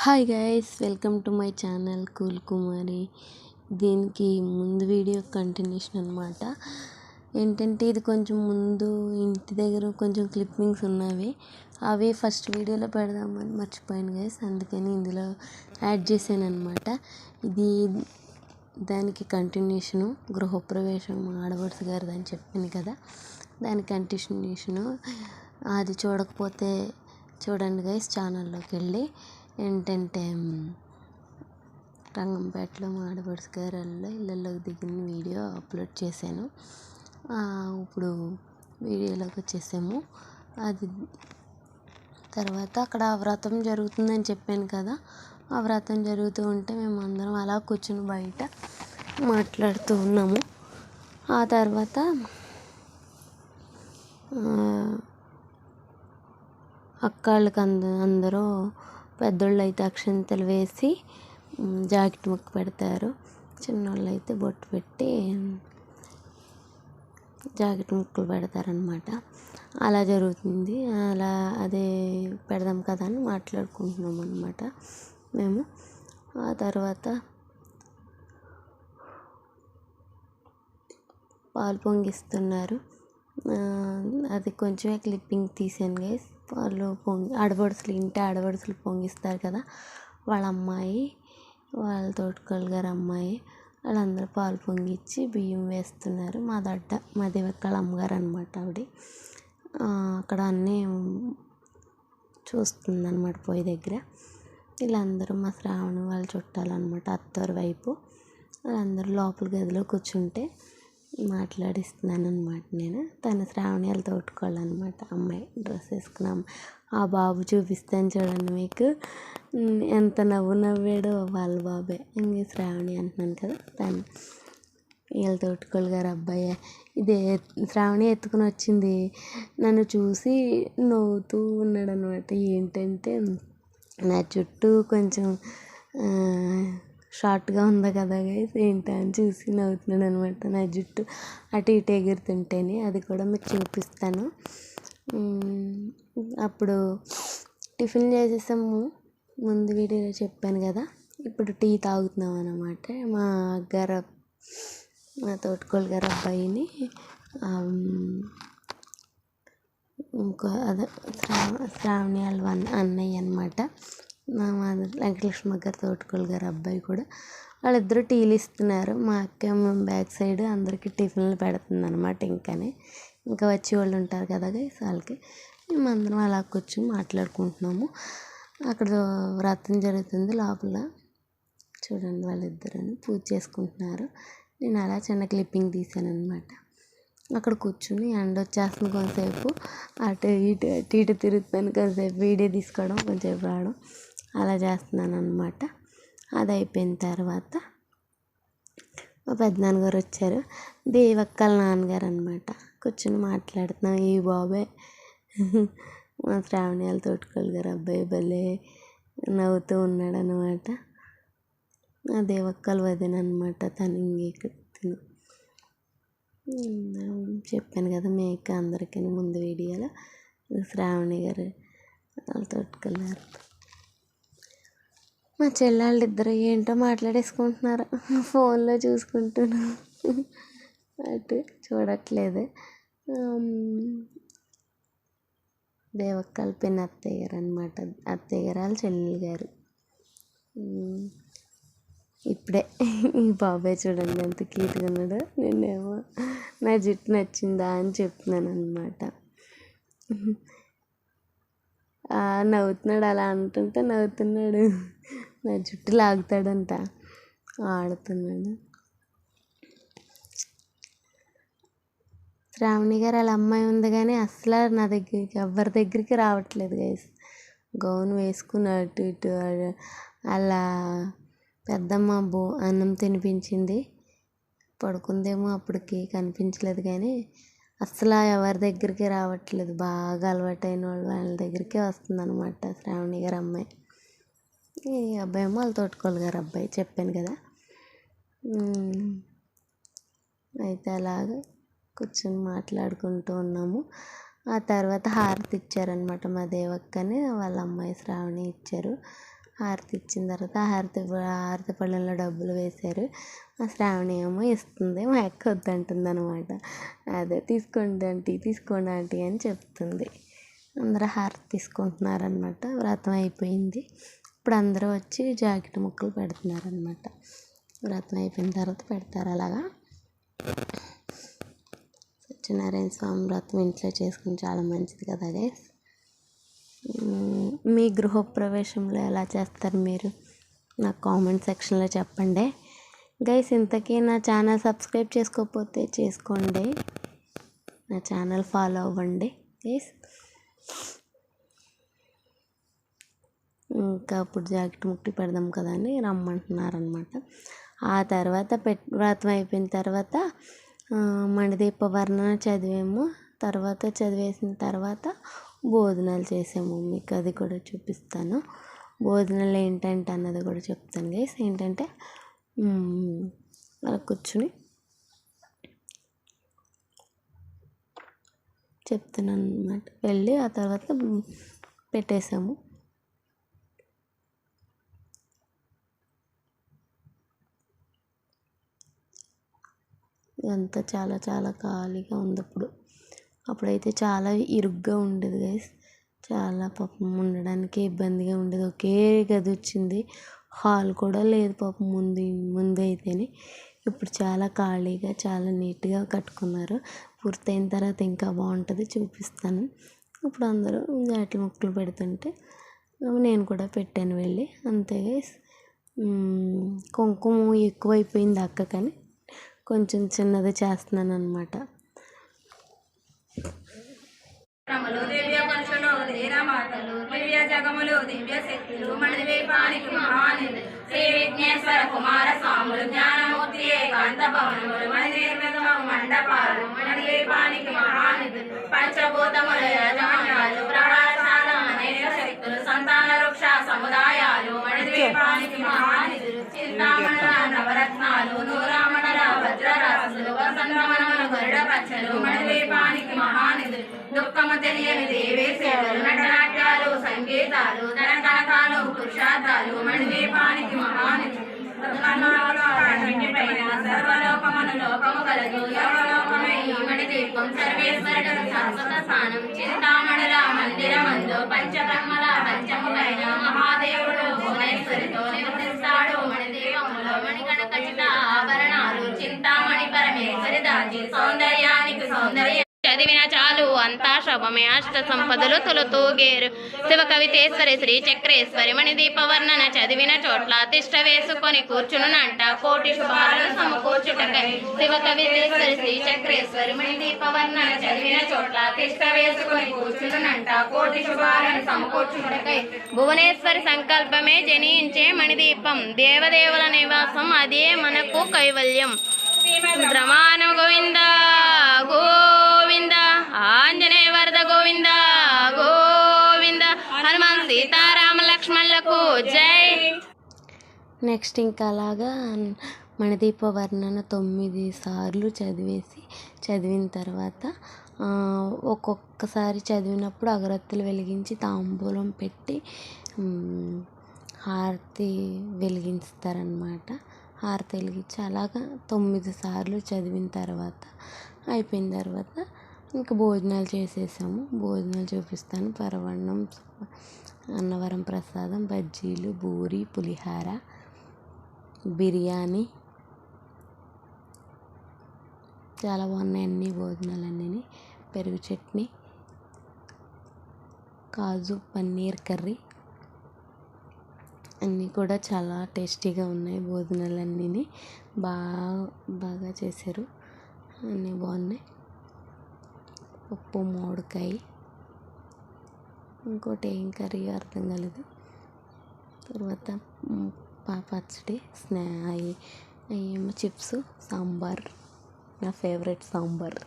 Hi guys welcome to my channel cool Kumari దీనికి ముందు video continuation అనమాట ఏంటంటే ఇది కొంచెం ముందు ఇంటి దగ్గర కొంచెం క్లిప్పింగ్స్ ఉన్నవి. అవి ఫస్ట్ వీడియోలో పెడదామని మర్చిపోయాను గైస్ అందుకని ఇందులో యాడ్ చేశాను అనమాట ఇది దానికి కంటిన్యూషను గృహప్రవేశం ఆడపడుచు గారిది అని చెప్పాను కదా. దాని కంటిన్యూషను అది చూడకపోతే చూడండి గైస్ ఛానల్లోకి వెళ్ళి ఏంటంటే రంగంపేటలో మా ఆడపడుచు ఇళ్ళల్లోకి దిగిన వీడియో అప్లోడ్ చేశాను. ఇప్పుడు వీడియోలోకి వచ్చేసాము. అది తర్వాత అక్కడ వ్రతం జరుగుతుందని చెప్పాను కదా ఆ వ్రతం జరుగుతూ ఉంటే మేము అందరం అలా కూర్చుని బయట మాట్లాడుతూ ఉన్నాము. ఆ తర్వాత అక్కాళ్ళకి అంద అందరూ పెద్దోళ్ళు అయితే అక్షంతలు వేసి జాకెట్ ముక్క పెడతారు. చిన్నోళ్ళు అయితే బొట్టు పెట్టి జాకెట్ ముక్కలు పెడతారనమాట అలా జరుగుతుంది. అలా అదే పెడదాం కదా అని మాట్లాడుకుంటున్నాం అనమాట మేము ఆ తర్వాత పాలు పొంగిస్తున్నారు. అది కొంచెమే క్లిప్పింగ్ తీసాను గైస్ వాళ్ళు పొంగి ఆడపడుచులు ఇంటి ఆడపడుచులు పొంగిస్తారు కదా వాళ్ళ అమ్మాయి వాళ్ళ తోటికోడలు గారి అమ్మాయి వాళ్ళందరూ పాలు పొంగిచ్చి బియ్యం వేస్తున్నారు. మా దడ్డ మా దేవక్కల అమ్మగారు అనమాట ఆవిడ. అక్కడ అన్నీ చూస్తుంది అనమాట పొయ్యి దగ్గర. వీళ్ళందరూ మా శ్రావణి వాళ్ళ చుట్టాలు అనమాట అత్తవారి వైపు. వాళ్ళందరూ లోపల గదిలో కూర్చుంటే మాట్లాడిస్తున్నాను అనమాట నేను. తను శ్రావణి వాళ్ళ తోటికోడలనమాట అమ్మాయి డ్రెస్ వేసుకున్నాం. ఆ బాబు చూపిస్తాను చూడండి మీకు. ఎంత నవ్వు నవ్వాడో వాళ్ళ బాబే. ఇంక శ్రావణి అంటున్నాను కదా తను వీళ్ళ తోటికోడలు గారు అబ్బాయి. ఇదే శ్రావణి ఎత్తుకుని వచ్చింది. నన్ను చూసి నవ్వుతూ ఉన్నాడు అనమాట ఏంటంటే నా చుట్టూ కొంచెం షార్ట్గా ఉంది కదా గైస్ ఏంటా అని చూసి నవ్వుతున్నాడు అనమాట నా జుట్టు అటు ఇటు ఎగురుతుంటేనే అది కూడా మీకు చూపిస్తాను. అప్పుడు టిఫిన్ చేసేసాము. ముందు వీడియోలో చెప్పాను కదా. ఇప్పుడు టీ తాగుతున్నాం అనమాట మా గారు మా తోటకోలు గారు అబ్బాయిని ఇంకో అదే శ్రావణి వాళ్ళ అన్నయ్య అనమాట మా వెంకటలక్ష్మి గారి తోటకూల గారు అబ్బాయి కూడా. వాళ్ళిద్దరూ టీలు ఇస్తున్నారు. మా అక్క బ్యాక్ సైడ్ అందరికీ టిఫిన్లు పెడుతుంది అనమాట ఇంకానే. ఇంకా వచ్చే వాళ్ళు ఉంటారు కదా గైస్ వాళ్ళకి. మేమందరం అలా కూర్చొని మాట్లాడుకుంటున్నాము. అక్కడ వ్రతం జరుగుతుంది లోపల. చూడండి వాళ్ళిద్దరూ పూజ చేసుకుంటున్నారు. నేను అలా చిన్న క్లిప్పింగ్ తీసాను అనమాట అక్కడ కూర్చుని ఎండ వచ్చేస్తుంది కొంతసేపు. అటు ఇటు అటు ఇటు తిరుగుతున్నాను కొంతసేపు. వీడియో తీసుకోవడం కొంచెంసేపు రావడం. అలా చేస్తున్నాను అనమాట అది అయిపోయిన తర్వాత మా పెద్దనాన్నగారు వచ్చారు దేవక్కల నాన్నగారు అనమాట కూర్చొని మాట్లాడుతున్నాం. ఈ బాబే మా శ్రావణి వాళ్ళ తోటకోళ్ళ గారు అబ్బాయి భలే నవ్వుతూ ఉన్నాడు అనమాట నా దేవక్కలు వదిన అనమాట తను ఇంకెక్కడ తిను చెప్పాను కదా మేక అందరికీ ముందు వీడియోలో శ్రావణి గారు వాళ్ళ తోటకోళ్ళ గారు. మా చెల్లెళ్ళు ఇద్దరు ఏంటో మాట్లాడేసుకుంటున్నారు. ఫోన్లో చూసుకుంటున్నా. అటు చూడట్లేదు. దేవక్కల పిన్న అత్తయ్య గారు అనమాట అత్తయ్య గారు. వాళ్ళ చెల్లెలు గారు ఇప్పుడే ఈ బాబాయ్ చూడండి ఎంత క్యూట్గా ఉన్నాడు. నేనేమో నా జుట్టు నచ్చిందా అని చెప్తున్నాను అనమాట నవ్వుతున్నాడు అలా అంటుంటే నవ్వుతున్నాడు. నా జుట్టు లాగుతాడంట. ఆడుతున్నాడు. శ్రావణి గారు వాళ్ళ అమ్మాయి ఉంది కానీ అసలు నా దగ్గరికి ఎవరి దగ్గరికి రావట్లేదు గైస్ గౌన్ వేసుకుని అటు ఇటు అలా పెద్దమ్మ బో అన్నం తినిపించింది. పడుకుందేమో అప్పటికి కనిపించలేదు కానీ అసలు ఎవరి దగ్గరికి రావట్లేదు. బాగా అలవాటైన వాళ్ళు వాళ్ళ దగ్గరికే వస్తుంది అనమాట శ్రావణి గారి అమ్మాయి. ఈ అబ్బాయి ఏమో వాళ్ళ తోటకోళ్ళ అబ్బాయి చెప్పాను కదా. అయితే అలాగ కూర్చొని మాట్లాడుకుంటూ ఉన్నాము. ఆ తర్వాత హారతి ఇచ్చారనమాట మా దేవక్కని వాళ్ళ అమ్మాయి శ్రావణి ఇచ్చారు. హారతి ఇచ్చిన తర్వాత హారతి హారతి పళ్ళెంలో డబ్బులు వేశారు. ఆ శ్రావణి ఏమో ఇస్తుంది మా అక్క వద్దంటుంది అనమాట అదే తీసుకోండి ఆంటీ తీసుకోండి ఆంటీ అని చెప్తుంది. అందరూ హారతి తీసుకుంటున్నారనమాట వ్రతం అయిపోయింది. ఇప్పుడు అందరూ వచ్చి జాకెట్ ముక్కలు పెడుతున్నారనమాట వ్రతం అయిపోయిన తర్వాత పెడతారు అలాగా. సత్యనారాయణ స్వామి వ్రతం ఇంట్లో చేసుకుని చాలా మంచిది కదా గైస్ మీ గృహప్రవేశంలో ఎలా చేస్తారు మీరు? నాకు కామెంట్ సెక్షన్లో చెప్పండి. గైస్ ఇంతకీ నా ఛానల్ సబ్స్క్రైబ్ చేసుకోకపోతే చేసుకోండి. నా ఛానల్ ఫాలో అవ్వండి. గైస్ ఇంకా అప్పుడు జాకెట్ ముట్టి పెడదాం కదా అని రమ్మంటున్నారనమాట ఆ తర్వాత పెట్ వ్రతం అయిపోయిన తర్వాత మణిదీప వర్ణన చదివాము. తర్వాత చదివేసిన తర్వాత భోజనాలు చేసాము. మీకు అది కూడా చూపిస్తాను. భోజనాలు ఏంటంటే అన్నది కూడా చెప్తాను గైస్ ఏంటంటే అలా కూర్చుని చెప్తున్నాను అనమాట వెళ్ళి ఆ తర్వాత పెట్టేసాము. ఇదంతా చాలా చాలా ఖాళీగా ఉంది అప్పుడు అప్పుడైతే చాలా ఇరుగ్గా ఉండేది గైస్ చాలా పాపం ఉండడానికి ఇబ్బందిగా ఉండేది. ఒకే గది వచ్చింది. హాల్ కూడా లేదు పాపం ముందు ముందు అయితేనే ఇప్పుడు చాలా ఖాళీగా చాలా నీట్గా కట్టుకున్నారు. పూర్తయిన తర్వాత ఇంకా బాగుంటుంది చూపిస్తాను. ఇప్పుడు అందరూ జాకెట్ ముక్కలు పెడుతుంటే నేను కూడా పెట్టాను వెళ్ళి. అంతే గైస్ కుంకుమ ఎక్కువైపోయింది అక్క కానీ కొంచెం చిన్నది చేస్తున్నాను అనమాట దివ్య దివ్య జగములు దివ్య శక్తులు మహానిధి. శ్రీ విఘ్నేశ్వర కుమార స్వాములు జ్ఞానమూర్తి ఏకాంత భవనములు మండపాలు పంచభూతముల యజమాన్యాలు అనేక శక్తులు సంతాన వృక్ష సముదాయాలు మణిద్వీపానికి మహానిధులు చింతామణ నవరత్నాలు నూర గరుడ పచ్చలు మహానిధులు దుఃఖము తెలియని దేవీ సేవలు నటనాట్యాలు సంగీతాలు ధనకనకాలు పురుషార్థాలు మణిదీపానికి మహానిధులు సర్వలోకమును లోకము కలదు. ఎవలోకమే ఈ మణిదీపం సర్వేశ్వరుడు శాశ్వత స్థానం చింతామణుల మందిరమందు పంచబ్రహ్మల పంచములైన చదివిన చాలు. అంతా శుభమే అష్ట సంపదలు తొలతూగేరు శివ కవితేశ్వరి శ్రీ చక్రేశ్వరి మణి దీపవర్ణన చదివిన చోట్ల తిష్ట వేసుకొని కూర్చునునంట. కోటి శుభాలను సమకూర్చుటకై శివ కవితేశ్వరి శ్రీ చక్రేశ్వరి మణి దీపవర్ణన చదివిన చోట్ల తిష్ట వేసుకొని కూర్చునునంట. కోటి శుభాలను సమకూర్చుటకై భువనేశ్వరి సంకల్పమే జనించే మణిదీపం దేవదేవుల నివాసం అదే మనకు కైవల్యం. రమాను గోవిందా గో నెక్స్ట్ ఇంకా అలాగా మణిదీప వర్ణన తొమ్మిది సార్లు చదివేసి చదివిన తర్వాత ఒక్కొక్కసారి చదివినప్పుడు అగరత్తులు వెలిగించి తాంబూలం పెట్టి హారతి వెలిగిస్తారనమాట హారతి వెలిగించి అలాగా తొమ్మిది సార్లు చదివిన తర్వాత అయిపోయిన తర్వాత ఇంకా భోజనాలు చేసేసాము. భోజనాలు చూపిస్తాను. పరవన్నం అన్నవరం ప్రసాదం బజ్జీలు బూరి పులిహార బిర్యానీ. చాలా బాగున్నాయి అన్ని భోజనాలు అన్నీ పెరుగు చట్నీ కాజు పన్నీర్ కర్రీ. అన్నీ కూడా చాలా టేస్టీగా ఉన్నాయి భోజనాలు అన్నీ బాగా బాగా చేశారు. అన్నీ బాగున్నాయి. పప్పు మామిడికాయ. ఇంకోటి ఏం కర్రీ అర్థం కాలేదు. తర్వాత పచ్చడి స్నా అవి ఏమో చిప్స్ సాంబార్ నా ఫేవరెట్ సాంబార్.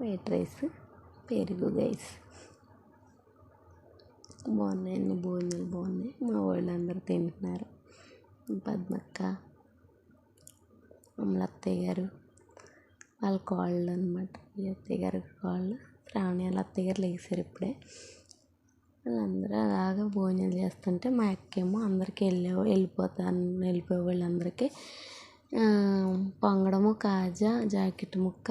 వైట్ రైస్ పెరుగు గైస్ బాగున్నాయి అన్ని భోజనాలు బాగున్నాయి. మా వాళ్ళు అందరూ తింటున్నారు. పద్మక్క అమల అత్తయ్య గారు వాళ్ళ కోళ్ళు అనమాట ఈ అత్తయ్య గారి కోళ్ళు. శ్రావణి వాళ్ళ అత్తయ్య గారు లేచారు ఇప్పుడే. వాళ్ళందరూ అలాగా భోజనాలు చేస్తుంటే మా అక్కేమో అందరికీ వెళ్ళే వెళ్ళిపోతాను వెళ్ళిపోయే వాళ్ళందరికీ పొంగడము కాజా జాకెట్ ముక్క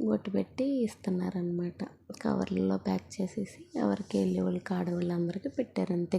బొట్టు పెట్టి ఇస్తున్నారనమాట కవర్లలో ప్యాక్ చేసేసి ఎవరికి వెళ్ళే వాళ్ళకి ఆడవాళ్ళందరికీ పెట్టారు అంతే.